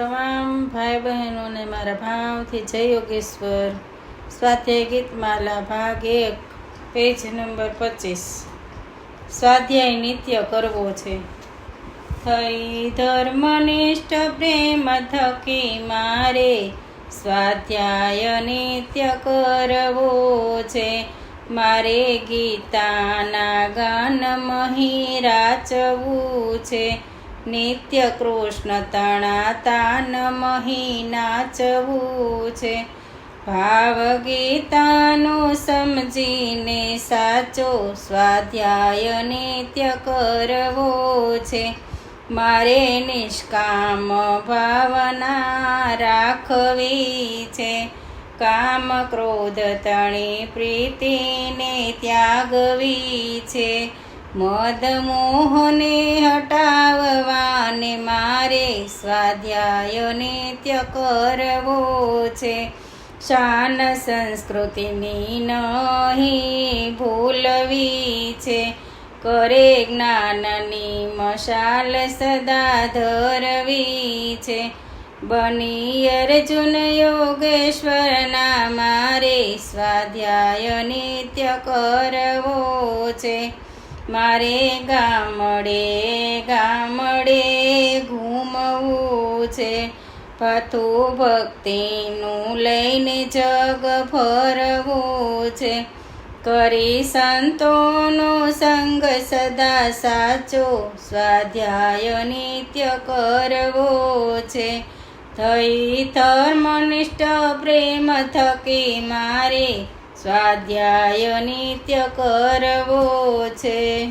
તમામ ભાઈ બહેનોને મારા ભાવથી જય યોગેશ્વર. સ્વાધ્યાય ગીતમાલા ભાગ એક, પેજ નંબર પચીસ. સ્વાધ્યાય નિત્ય કરવો છે. થઈ ધર્મનિષ્ઠ પ્રેમ થકી મારે સ્વાધ્યાય નિત્ય કરવો છે. મારે ગીતાના ગાન મહી રાચવું છે. નિત્ય કૃષ્ણ તણા તાન મહી નાચવું છે ભાવ ગીતાનું સમજીને સાચો સ્વાધ્યાય નિત્ય કરવો છે. મારે નિષ્કામ ભાવના રાખવી છે. કામ ક્રોધ તણી પ્રીતિને ત્યાગવી છે. મદ મોહને હટાવવાને મારે સ્વાધ્યાય નિત્ય કરવો છે. શાન સંસ્કૃતિની નહીં ભૂલવી છે. કરે જ્ઞાનની મશાલ સદા ધરવી છે. બની અર્જુન યોગેશ્વરના મારે સ્વાધ્યાય નિત્ય કરવો છે. મારે ગામડે ગામડે ઘૂમવું છે. પથુ ભક્તિનું લઈને જગ ફરવું છે. કરી સંતોનો સંગ સદા સાચો, સ્વાધ્યાય નિત્ય કરવો છે. થઈ ધર્મનિષ્ઠ પ્રેમ થકી મારે સ્વાધ્યાય નિત્ય કરવો છે.